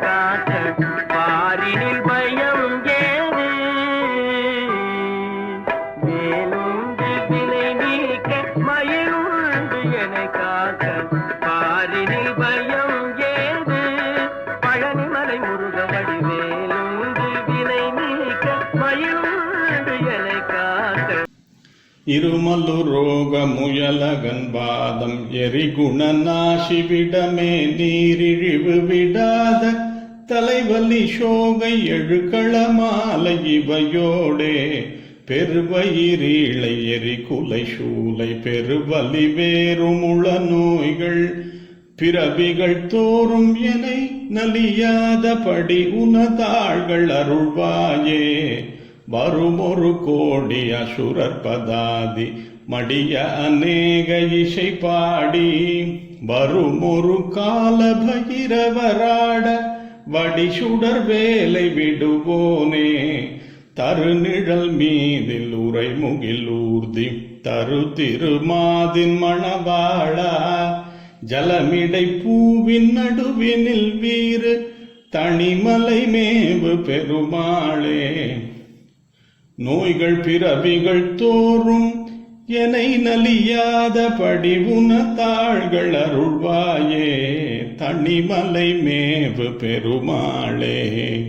காட்ட பாரினில் பயம் ஏது? மேலுண்டு வினை நீக்க மயிலுண்டு முயலகன் பாதம் எரிகுணநாசி விடமே நீரிழிவு விடாத தலைவலி சோகை எழுக்கள மாலை இவையோடே பெருவயிரீழை எரிகுலை சூலை பெருவலி வேறுமுள நோய்கள். பிறவிகள் தோறும் என நலியாதபடி உனதாள்கள் அருள்வாயே. வருமொரு கோடி அசுரர் பதாதி மடிய அநேக இசை பாடி. வருமொரு கால பகிரவராட வடிசுடர் வேலை விடுவோனே. தருநிழல் மீதில் உரை முகில் ஊர்தி தரு திருமாதின் மணவாழா ஜலமிடை பூவின் நடுவினில் வீறு தனிமலை மேவு பெருமாளே. நோய்கள் பிறவிகள் தோறும் எனை நலியாத படிவுன தாள்கள் அருள்வாயே தனிமலை மேவு பெருமாளே.